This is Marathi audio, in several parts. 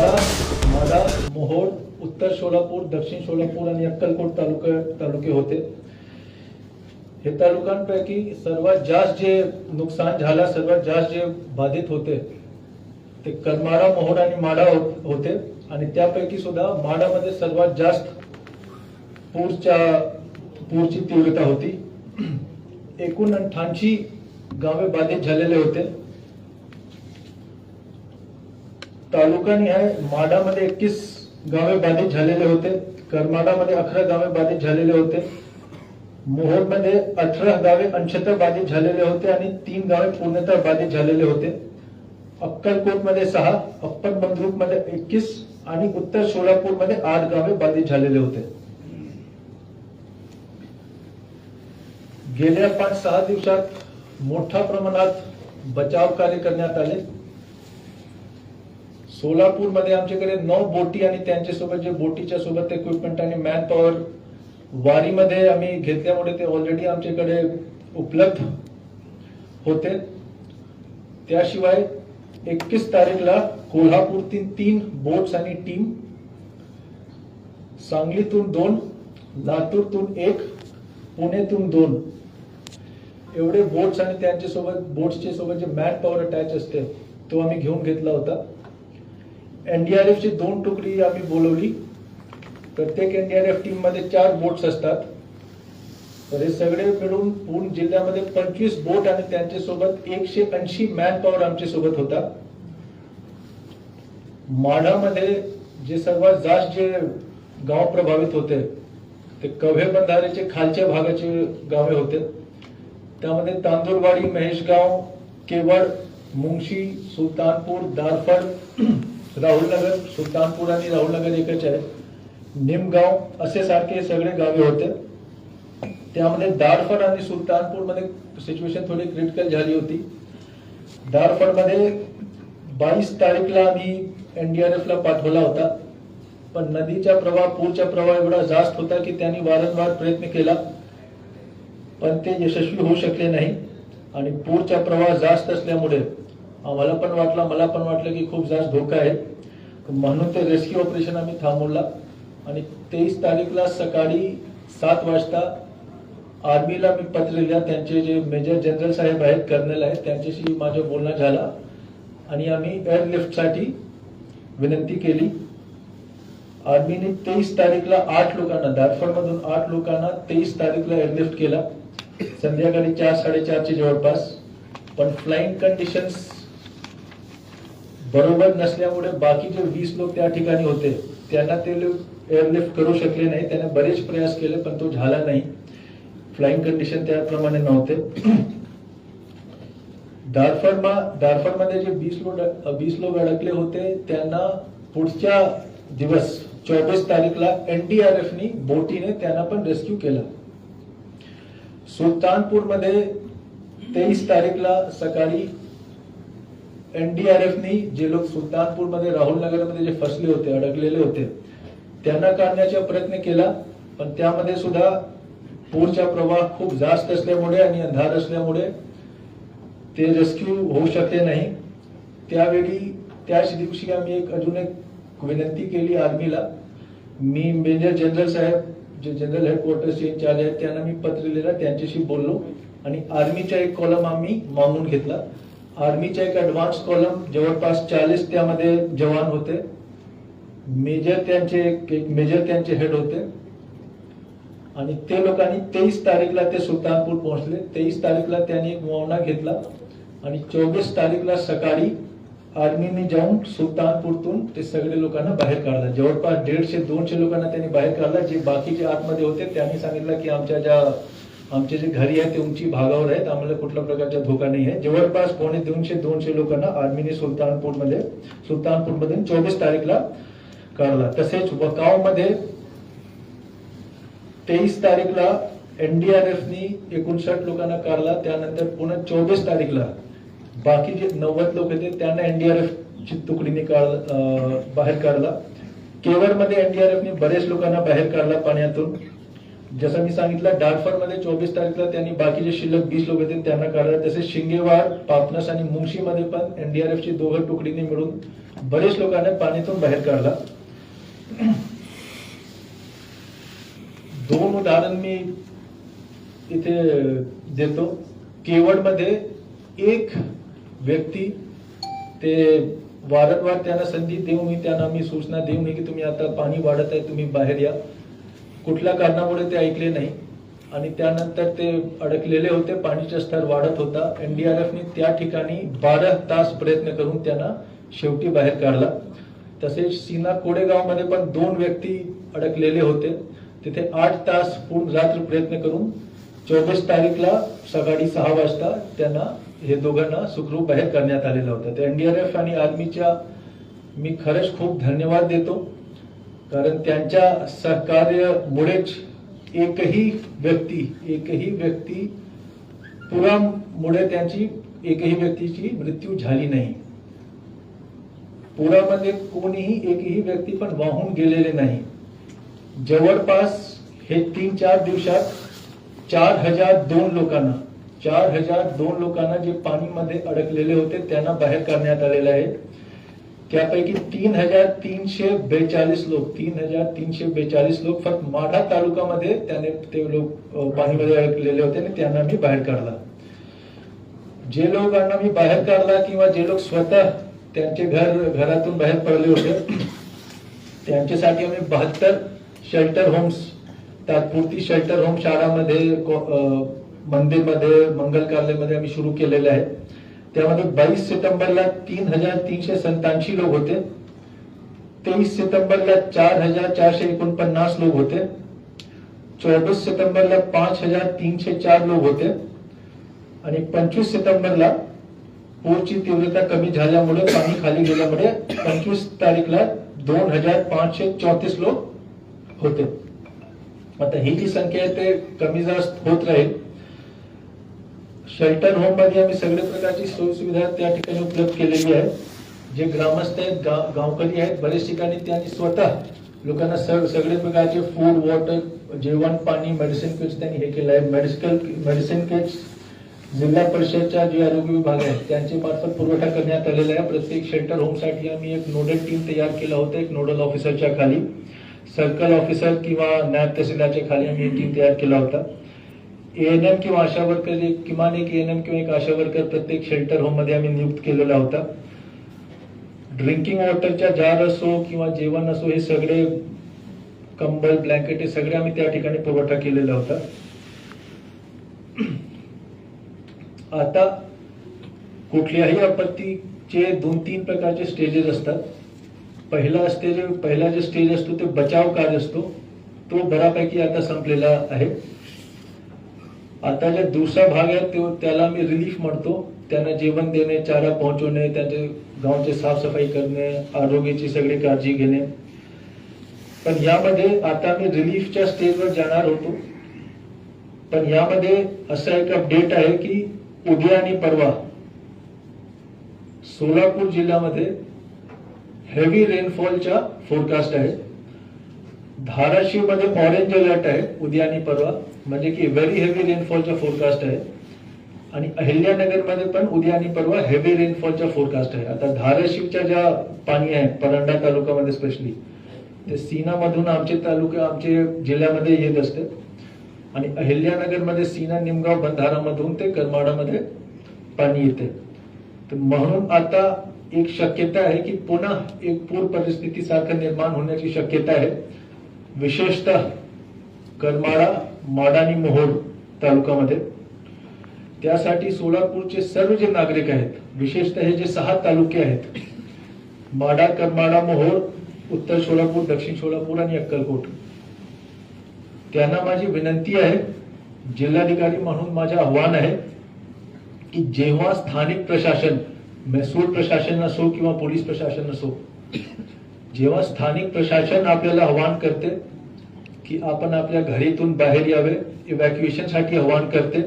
करमाळा माडा मोहोळ उत्तर सोलापूर दक्षिण सोलापूर आणि अक्कलकोट तालुका तालुके होते. हे तालुक्यांपैकी सर्वात जास्त जे नुकसान झाला सर्वात जास्त जे बाधित होते ते करमाळा मोहोळ आणि माडा हो- होते. आणि त्यापैकी सुद्धा माडामध्ये सर्वात जास्त पूरच्या पूरची तीव्रता होती. एकूण अठ्ठ्याऐंशी गावे बाधित झालेले होते. तालुकानिहाय माडामध्ये एकतीस गावे बाधित झालेले होते. करमाडामध्ये अकरा गावे बाधित झालेले होते. मोहोळमध्ये अठरा गावे अंशतः बाधित झालेले होते आणि तीन गावे पूर्णतः बाधित झालेले होते. अक्कलकोटमध्ये सहा अप्पर बंदरूपमध्ये एकवीस आणि उत्तर सोलापूरमध्ये आठ गावे बाधित झालेले होते. गेल्या पाच सहा दिवसात मोठ्या प्रमाणात बचाव कार्य करण्यात आले. सोलापूरमध्ये आमच्याकडे नऊ बोटी आणि त्यांच्यासोबत जे बोटीच्या सोबत इक्विपमेंट आणि मॅन पॉवर वारीमध्ये आम्ही घेतल्यामुळे ते ऑलरेडी आमच्याकडे उपलब्ध होते. त्याशिवाय एकवीस तारीखला कोल्हापूरतील तीन बोट्स आणि टीम सांगलीतून दोन लातूरतून एक पुणेतून दोन. एवढे बोट्स आणि त्यांच्यासोबत बोट्सच्या सोबत जे मॅन पॉवर अटॅच असते तो आम्ही घेऊन घेतला होता. एनडीआरएफ ची दोन तुकडी आम्ही बोलवली. प्रत्येक एनडीआरएफ टीममध्ये चार बोट्स असतात. तर हे सगळे मिळून पूर्ण जिल्ह्यामध्ये पंचवीस बोट आणि त्यांच्यासोबत एकशे ऐंशी मॅन पॉवर आमच्यासोबत होता. माढामध्ये जे सर्वात जास्त जे गाव प्रभावित होते ते कव्हे बंधारेचे खालच्या भागाचे गावे होते. त्यामध्ये तांदूरवाडी महेशगाव केवळ मुंगशी सुलतानपूर दारफड राहुलनगर सुलतानपूर आणि राहुलनगर एकच आहे. निमगाव असे सारखे सगळे गावे होते. त्यामध्ये दारफड आणि सुलतानपूरमध्ये सिच्युएशन थोडी क्रिटिकल झाली होती. दारफडमध्ये बावीस तारीखला आम्ही एनडीआरएफला पाठवला होता. पण नदीचा प्रवाह पूरचा प्रवाह एवढा जास्त होता की त्यांनी वारंवार प्रयत्न केला. पण ते यशस्वी होऊ शकले नाही. आणि पूरचा प्रवाह जास्त असल्यामुळे आम्हाला पण वाटलं मला पण वाटलं की खूप जास्त धोका आहे. म्हणून ते रेस्क्यू ऑपरेशन आम्ही थांबवला. आणि तेवीस तारीखला सकाळी सात वाजता आर्मीला मी पत्र लिहिलं त्यांचे जे मेजर जनरल साहेब आहेत कर्नल आहेत त्यांच्याशी माझं बोलणं झाला. आणि आम्ही एअरलिफ्टसाठी विनंती केली. आर्मीने तेवीस तारीखला आठ लोकांना दारफडमधून आठ लोकांना तेवीस तारीखला एअरलिफ्ट केला. संध्याकाळी चार साडेचारच्या जवळपास. पण फ्लाईंग कंडिशन्स बरोबर नसल्यामुळे बाकीचे वीस लोक त्या ठिकाणी होते त्यांना ते लोक एअरलिफ्ट करू शकले नाही. त्याने बरेच प्रयास केले पण तो झाला नाही. फ्लाईंग कंडिशन त्याप्रमाणे नव्हते. दारफड दारफड जे वीस लोक वीस लोक अडकले होते त्यांना पुढच्या दिवस चोवीस तारीखला एनडीआरएफनी बोटीने त्यांना पण रेस्क्यू केलं. सुलतानपूरमध्ये तेवीस तारीखला सकाळी एनडीआरएफनी जे लोक सुलतानपूरमध्ये राहुल नगरमध्ये जे फसले होते अडकलेले होते त्यांना काढण्याचा प्रयत्न केला पण त्यामध्ये सुद्धा पूरचा प्रवाह खूप जास्त असल्यामुळे आणि अंधार असल्यामुळे ते रेस्क्यू होऊ शकले नाही. त्यावेळी त्याच दिवशी आम्ही एक अजून एक विनंती केली आर्मीला. मी मेजर जनरल साहेब जे जनरल हेडक्वार्टर्सचे इन्चार्ज आहेत त्यांना मी पत्र लिहिलं त्यांच्याशी बोललो आणि आर्मीचा एक कॉलम आम्ही मागून घेतला. आर्मीच्या एक ऍडव्हान्स कॉलम जवळपास चाळीस त्यामध्ये जवान होते. मेजर त्यांचे एक मेजर त्यांचे हेड होते. आणि ते लोकांनी तेवीस तारीखला ते सुलतानपूर पोहोचले. तेवीस तारीखला त्यांनी एक मुआवना घेतला. आणि चोवीस तारीखला सकाळी आर्मीने जाऊन सुलतानपूरतून ते सगळे लोकांना बाहेर काढला. जवळपास दीडशे दोनशे लोकांना त्यांनी बाहेर काढलं. जे बाकीचे आतमध्ये होते त्यांनी सांगितलं की आमच्या ज्या आमचे जे घरी आहे ते उंची भागावर आहेत आम्हाला कुठल्या प्रकारचा धोका नाही आहे. जवळपास पावणे दोनशे दोनशे लोकांना आर्मीने सुलतानपूरमध्ये सुलतानपूरमध्ये चोवीस तारीखला काढला. तसेच वकावमध्ये तेवीस तारीखला एनडीआरएफनी एकोणसाठ लोकांना काढला. त्यानंतर पुन्हा चोवीस तारीखला बाकी जे नव्वद लोक होते त्यांना एनडीआरएफची तुकडीने काढ बाहेर काढला. केवळमध्ये एनडीआरएफने बरेच लोकांना बाहेर काढला पाण्यातून. जसं मी सांगितलं डारफरमध्ये चोवीस तारखेला त्यांनी बाकीचे शिल्लक वीस लोक होते त्यांना काढलं. तसेच शिंगेवाड पापनस आणि मुंगशी मध्ये पण एनडीआरएफची दोघं तुकडीने मिळून बरेच लोकांना पाण्यातून बाहेर काढला. दोन उदाहरण मी इथे देतो. केवडमध्ये एक व्यक्ती ते वारंवार त्यांना संधी देऊ मी त्यांना मी सूचना देऊ की तुम्ही आता पाणी वाढत आहे तुम्ही बाहेर या. कुठल्या कारणामुळे ते ऐकले नाही. आणि त्यानंतर ते अडकलेले होते पाणीचा स्तर वाढत होता. एनडीआरएफने त्या ठिकाणी बारा तास प्रयत्न करून त्यांना शेवटी बाहेर काढला. तसेच सीना कोडेगावमध्ये पण दोन व्यक्ती अडकलेले होते. तिथे आठ तास पूर्ण रात्र प्रयत्न करून चोवीस तारीखला सकाळी सहा वाजता त्यांना हे दोघांना सुखरूप बाहेर करण्यात आलेलं होतं. तर एनडीआरएफ आणि आर्मीच्या मी खरंच खूप धन्यवाद देतो. कारण त्यांच्या सहकार्यामुळेच एकही व्यक्ती एकही व्यक्ती पुरामुळे त्यांची एकही व्यक्तीची मृत्यू झाली नाही. पुरामध्ये कोणीही एकही व्यक्ती पण वाहून गेलेले नाही. जवळपास हे तीन चार दिवसात चार हजार दोन लोकांना चार हजार दोन लोकांना जे पाणीमध्ये अडकलेले होते त्यांना बाहेर काढण्यात आलेले आहे. त्यापैकी तीन हजार तीनशे बेचाळीस लोक तीन हजार तीनशे बेचाळीस लोक फक्त माढा तालुक्यामध्ये त्याने ते लोक पाणीमध्ये अडकलेले होते आणि त्यांना मी बाहेर काढला. जे लोकांना मी बाहेर काढला किंवा जे लोक स्वतः त्यांचे घर घरातून बाहेर पडले होते त्यांच्यासाठी आम्ही बहात्तर शेल्टर होम्स तात्पुरती शेल्टर होम शाळामध्ये मंदिरमध्ये मंगल कार्यालयामध्ये आम्ही सुरू केलेले आहे त्यामध्ये बावीस सप्टेंबरला तीन हजार तीनशे सत्ताऐंशी लोक होते. तेवीस सप्टेंबरला चार हजार चारशे एकोणपन्नास लोक होते. चोवीस सप्टेंबरला पाच हजार तीनशे चार लोक होते. आणि पंचवीस सप्टेंबरला पूरची तीव्रता कमी झाल्यामुळे पाणी खाली गेल्यामुळे पंचवीस तारीखला दोन हजार पाचशे चौतीस लोक होते. आता ही जी संख्या आहे ते कमी जास्त होत राहील. शेल्टर होममध्ये आम्ही सगळ्या प्रकारची सोयीसुविधा त्या ठिकाणी उपलब्ध केलेली आहे. जे ग्रामस्थ आहेत गाव गावकरी आहेत बरेच ठिकाणी त्यांनी स्वतः लोकांना सग सगळे प्रकारचे फूड वॉटर जेवण पाणी मेडिसिन किट्स त्यांनी हे केलं आहे. मेडिकल मेडिसिन किट्स जिल्हा परिषदच्या जे आरोग्य विभाग आहेत त्यांचे मार्फत पुरवठा करण्यात आलेला आहे. प्रत्येक शेल्टर होमसाठी आम्ही एक नोडल टीम तयार केला होता एक नोडल ऑफिसरच्या खाली. सर्कल ऑफिसर किंवा नायब तहसीलदारच्या खाली आम्ही एक टीम तयार केला होता. एएनएम किंवा आशा वर्कर एक किमान एक एएनएम किंवा एक आशा वर्कर प्रत्येक शेल्टर होममध्ये आम्ही नियुक्त केलेला होता. ड्रिंकिंग वॉटरच्या जार असो किंवा जेवण असो हे सगळे कंबल ब्लँकेट हे सगळे आम्ही त्या ठिकाणी पुरवठा केलेला होता. आता कुठल्याही आपत्तीचे दोन तीन प्रकारचे स्टेजेस असतात. पहिला स्टेज पहिला जे स्टेज असतो ते बचाव कार्य असतो. तो बऱ्यापैकी आता संपलेला आहे. आता ज्या दुसऱ्या भाग आहे तो त्याला मी रिलीफ म्हणतो. त्यांना जेवण देणे चारा पोहोचवणे त्यांचे गावचे साफसफाई करणे आरोग्याची सगळी काळजी घेणे. पण यामध्ये आता मी रिलीफच्या स्टेजवर जाणार होतो. पण यामध्ये असा एक अपडेट आहे की उद्या आणि परवा सोलापूर जिल्ह्यामध्ये हेवी रेनफॉलच्या फोरकास्ट आहे धाराशिवमध्ये ऑरेंज अलर्ट आहे उद्या आणि परवा. म्हणजे की व्हेरी हेवी रेनफॉलचा फोरकास्ट आहे. आणि अहिल्यानगरमध्ये पण उद्या आणि परवा हेवी रेनफॉलचा फोरकास्ट आहे. आता धाराशिवच्या ज्या पाणी आहे परंडा तालुक्यामध्ये स्पेशली ते सीना मधून आमचे तालुके आमचे जिल्ह्यामध्ये येत असते. आणि अहिल्यानगरमध्ये सीना निमगाव बंधारामधून ते करमाडामध्ये पाणी येते. तर म्हणून आता एक शक्यता आहे की पुन्हा एक पूर परिस्थिती सारखं निर्माण होण्याची शक्यता आहे. विशेषतः करमाळा माडा आणि मोहोळ तालुक्यामध्ये त्यासाठी सोलापूरचे सर्व जे नागरिक आहेत विशेषतः हे जे सहा तालुके आहेत माडा करमाळा मोहोळ उत्तर सोलापूर दक्षिण सोलापूर आणि अक्कलकोट. त्यांना माझी विनंती आहे जिल्हाधिकारी म्हणून माझे आव्हान आहे की जेव्हा स्थानिक प्रशासन महसूल प्रशासन असो किंवा पोलीस प्रशासन असो जेव्हा स्थानिक प्रशासन आपल्याला आव्हान करते की आपण आपल्या घरीतून बाहेर यावे इव्हॅक्युएशनसाठी आव्हान करते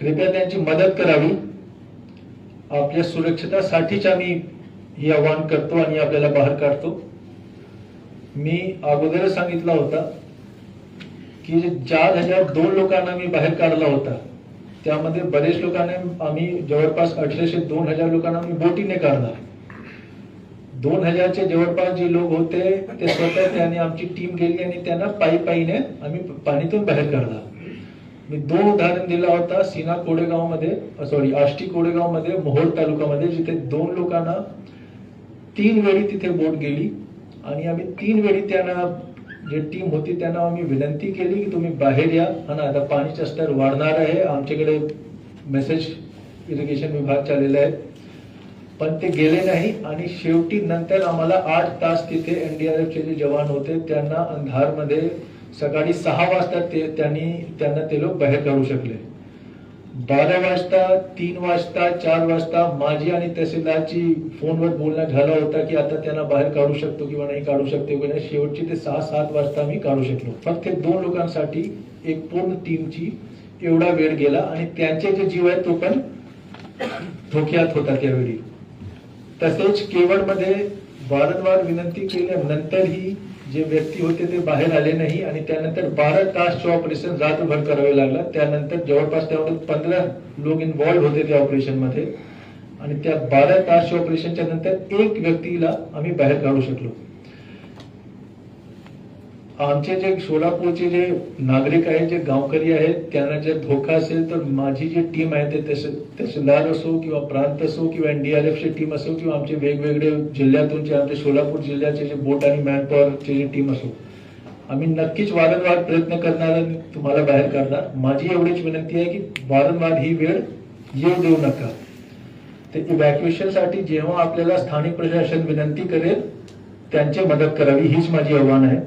कृपया त्यांची मदत करावी. आपल्या सुरक्षितासाठीच आम्ही हे आव्हान करतो आणि आपल्याला बाहेर काढतो. मी अगोदरच सांगितला होता की चार हजार दोन लोकांना मी बाहेर काढला होता त्यामध्ये बरेच लोकांना आम्ही जवळपास अठराशे दोन हजार लोकांना आम्ही बोटीने काढला दोन हजारचे जवळपास जे लोक होते ते स्वतः त्याने आमची टीम गेली आणि त्यांना पायी पायीने आम्ही पाणीतून बाहेर काढला. मी दोन उदाहरण दिला होता सीना कोडेगावमध्ये सॉरी आष्टी कोडेगावमध्ये मोहोळ तालुक्यामध्ये जिथे दोन लोकांना तीन वेळी तिथे बोट गेली. आणि आम्ही तीन वेळी त्यांना जे टीम होती त्यांना आम्ही विनंती केली की तुम्ही बाहेर या. आणि आता पाणीचा स्तर वाढणार आहे. आमच्याकडे मेसेज इरिगेशन विभाग चाललेला आहे. पण ते गेले नाही आणि शेवटी नंतर आम्हाला आठ तास तिथे एनडीआरएफचे जे जवान होते त्यांना अंधारमध्ये सकाळी सहा वाजता ते त्यांनी त्यांना ते लोक बाहेर काढू शकले. बारा वाजता तीन वाजता चार वाजता माझी आणि तहसीलदारची फोनवर बोलणं झालं होतं की आता त्यांना बाहेर काढू शकतो किंवा नाही काढू शकतो किंवा नाही. शेवटची ते सहा सात वाजता आम्ही काढू शकलो. फक्त दोन लोकांसाठी एक पूर्ण टीमची एवढा वेळ गेला आणि त्यांचे जे जीव आहे तो पण धोक्यात होता त्यावेळी. तसेच केवळमध्ये वारंवार विनंती केल्यानंतरही जे व्यक्ती होते ते बाहेर आले नाही आणि त्यानंतर बारा तासचे ऑपरेशन रात्रभर करावे लागला त्यानंतर जवळपास त्यामध्ये पंधरा लोक इन्व्हॉल्ड होते त्या ऑपरेशनमध्ये आणि त्या बारा तासच्या ऑपरेशनच्या नंतर एक व्यक्तीला आम्ही बाहेर काढू शकलो. आमचे जे सोलापूरचे जे नागरिक आहेत जे गावकरी आहेत त्यांना जर धोका असेल तर माझी जी टीम आहे ते तहसीलदार असो किंवा प्रांत असो किंवा एनडीआरएफची टीम असो किंवा आमचे वेगवेगळे जिल्ह्यातून जे आमचे सोलापूर जिल्ह्याचे जे बोट आणि मॅनपॉवरचे जे टीम असो आम्ही नक्कीच वारंवार प्रयत्न करणार आणि तुम्हाला बाहेर काढणार. माझी एवढीच विनंती आहे की वारंवार ही वेळ येऊ देऊ नका. ते इव्हॅक्युएशनसाठी जेव्हा आपल्याला स्थानिक प्रशासन विनंती करेल त्यांची मदत करावी हीच माझी आव्हान आहे.